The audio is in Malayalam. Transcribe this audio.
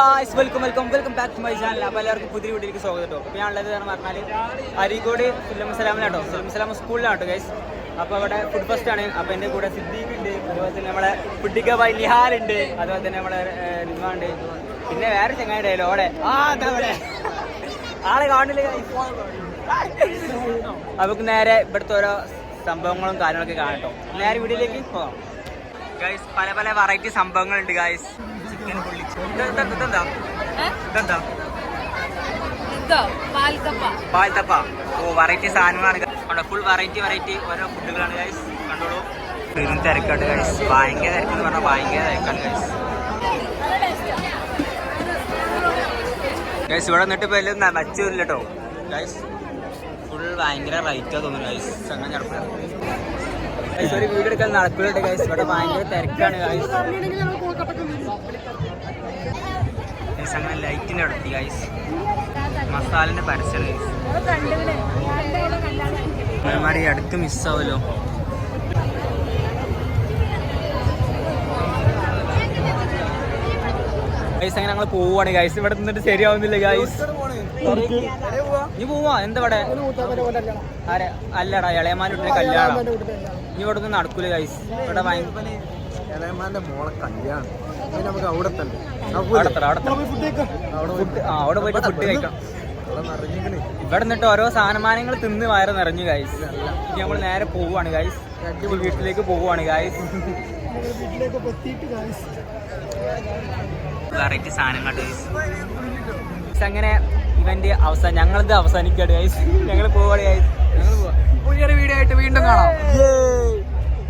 Guys welcome welcome welcome back to my channel അപ്പോൾ എല്ലാവർക്കും പുതിയ വീട്ടിലേക്ക് സ്വാഗതം കേട്ടോ. അപ്പോൾ ഞാനുള്ളത് എന്ന് പറഞ്ഞാൽ അരീക്കോട് ഫിലിം സലാമിലാട്ടോ ഫിലിം സലാം സ്കൂളിലാട്ടോ ഗൈസ് അപ്പോൾ അവിടെ ഫുഡ് ഫസ്റ്റ് ആണ്. അപ്പോൾ എന്റെ കൂടെ സിദ്ദീഖ് ഉണ്ട്. അതുപോലെ തന്നെ നമ്മളെ ഫുഡിക്ക ബൈ നിഹാൽ ഉണ്ട്. അതുപോലെ തന്നെ നമ്മളെ റിമ ഉണ്ട്. പിന്നെ വേറെ ചങ്ങായിടെ ലോടെ ആ അതാ അവിടെ. ആളെ കാണില്ല നമുക്ക് നേരെ ഇവിടുത്തെ ഓരോ സംഭവങ്ങളും കാര്യങ്ങളൊക്കെ കാണട്ടോ നേരെ വീട്ടിലേക്ക് പോകാം. ഗൈസ് പല പല വെറൈറ്റി സംഭവങ്ങളുണ്ട് ഗൈസ് ചിക്കൻ പൊള്ളിച്ച് ഇതെന്താ? ഇതെന്താ പാൽത്തപ്പ ഓ വെറൈറ്റി സാധനങ്ങളാണ്. ഫുൾ വെറൈറ്റി വെറൈറ്റി ഓരോ ഫുഡുകളാണ് ഗൈസ് കണ്ടോളൂ. പെരും തിരക്കാണ് ഗൈസ് ഭയങ്കര തിരക്കെന്ന് പറഞ്ഞാൽ ഭയങ്കര തിരക്കാണ് ഗൈസ് ഗൈസ് ഇവിടെ നിന്നിട്ട് ഇപ്പോൾ എല്ലാം നനച്ചില്ല കേട്ടോ ഗൈസ് ഫുൾ ഭയങ്കര റൈറ്റാ തോന്നുന്നു ഗൈസ് അങ്ങനെ നടക്കില്ല ഗൈസ് ഒരു വീഡിയോ എടുക്കാൻ നടക്കില്ല ഗൈസ് ഇവിടെ ഭയങ്കര തിരക്കാണ് ഗൈസ് ഗൈസ് അങ്ങനെ ലൈറ്റിന്റെ അടുത്ത് ഗൈസ് മസാലിന്റെ പരസ്യം ഗൈസ് മാറി അടുത്ത് മിസ്സാവല്ലോ ഗൈസ് അങ്ങനെ ഞങ്ങൾ പോവാണ് ഗൈസ് ഇവിടെ നിന്നിട്ട് ശരിയാവുന്നില്ല ഗൈസ് നീ പോവാ എന്താ ഇവിടെ? അല്ലടാ ഇളയമാരുടെ കല്യാണം. നീ ഇവിടെ ഒന്നും നടക്കൂല ഗൈസ് ഇവിടെ ഭയങ്കര ഇളയമാന്റെ മോളെ കല്യാണം. നമുക്ക് അവിടെ തന്നെ. അവിടെ പോയിട്ട് ഫുഡ് ഇവിടെ നിന്നിട്ട് ഓരോ സാധനമാനങ്ങൾ തിന്ന് വയറ് നിറഞ്ഞു ഗൈസ് ഇനി നമ്മൾ നേരെ പോവുകയാണ് ഗൈസ് വീട്ടിലേക്ക് പോവുകയാണ് ഗൈസ് വെറൈറ്റി സാധനങ്ങൾ ഗൈസ് അങ്ങനെ ഇവന്റ് അവസാനം ഞങ്ങളത് അവസാനിക്കാണ് ഗൈസ് ഞങ്ങൾ പോവാണ് ഗൈസ് പുതിയൊരു വീഡിയോ ആയിട്ട് വീണ്ടും കാണാം.